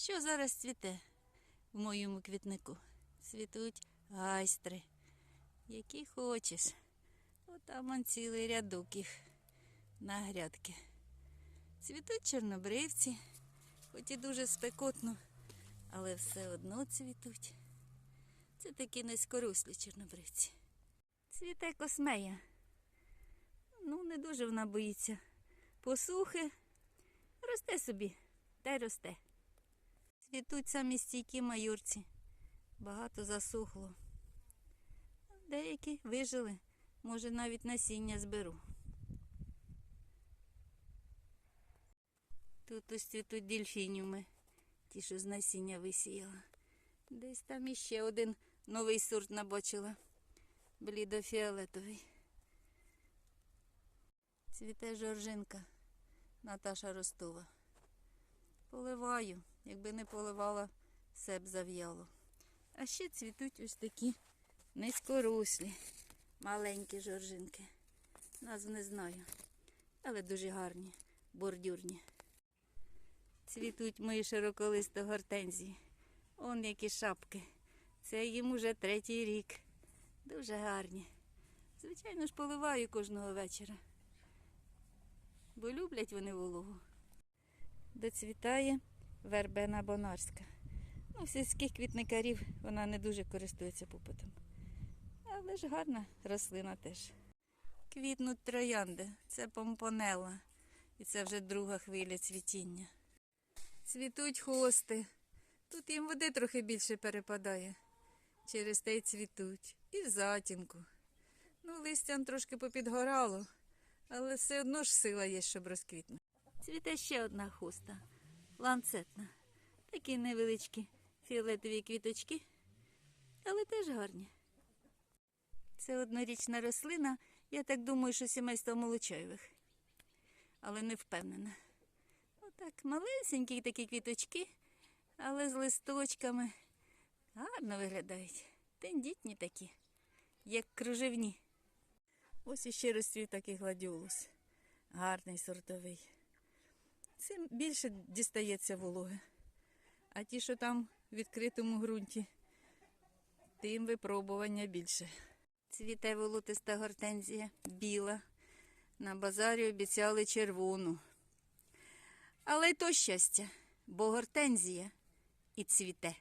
Що зараз цвіте в моєму квітнику? Цвітуть гайстри, які хочеш. Отам он цілий рядок їх на грядки. Цвітуть чорнобривці, хоч і дуже спекотно, але все одно цвітуть. Це такі низькорослі чорнобривці. Цвіте космея. Ну, не дуже вона боїться. Посухи. Росте собі, та й росте. Цвітуть самі стійкі майорці. Багато засохло. Деякі вижили. Може, навіть насіння зберу. Тут ось цвітуть дельфініуми, ті, що з насіння висіяла. Десь там іще один новий сорт набачила. Блідофіолетовий. Цвіте жоржинка Наташа Ростова. Поливаю. Якби не поливала, все б зав'яло. А ще цвітуть ось такі низькорослі, маленькі жоржинки. Назв не знаю, але дуже гарні, бордюрні. Цвітуть мої широколисто гортензії. Он які шапки. Це їм уже третій рік. Дуже гарні. Звичайно ж, поливаю кожного вечора. Бо люблять вони вологу. Доцвітає вербена бонарська. Ну, сільських квітникарів вона не дуже користується попитом. Але ж гарна рослина теж. Квітнуть троянди, це помпонела. І це вже друга хвиля цвітіння. Цвітуть хости. Тут їм води трохи більше перепадає. Через те й цвітуть. І в затінку. Ну, листям трошки попідгорало, але все одно ж сила є, щоб розквітнути. Цвіте ще одна хуста, ланцетна. Такі невеличкі фіолетові квіточки, але теж гарні. Це однорічна рослина, я так думаю, що сімейство молочаєвих, але не впевнена. Отак, малесенькі такі квіточки, але з листочками гарно виглядають. Тендітні такі, як кружевні. Ось іще розцвів такий гладіолус. Гарний сортовий. Цим більше дістається вологи. А ті, що там в відкритому ґрунті, тим випробування більше. Цвіте волотиста гортензія, біла. На базарі обіцяли червону. Але й то щастя, бо гортензія і цвіте.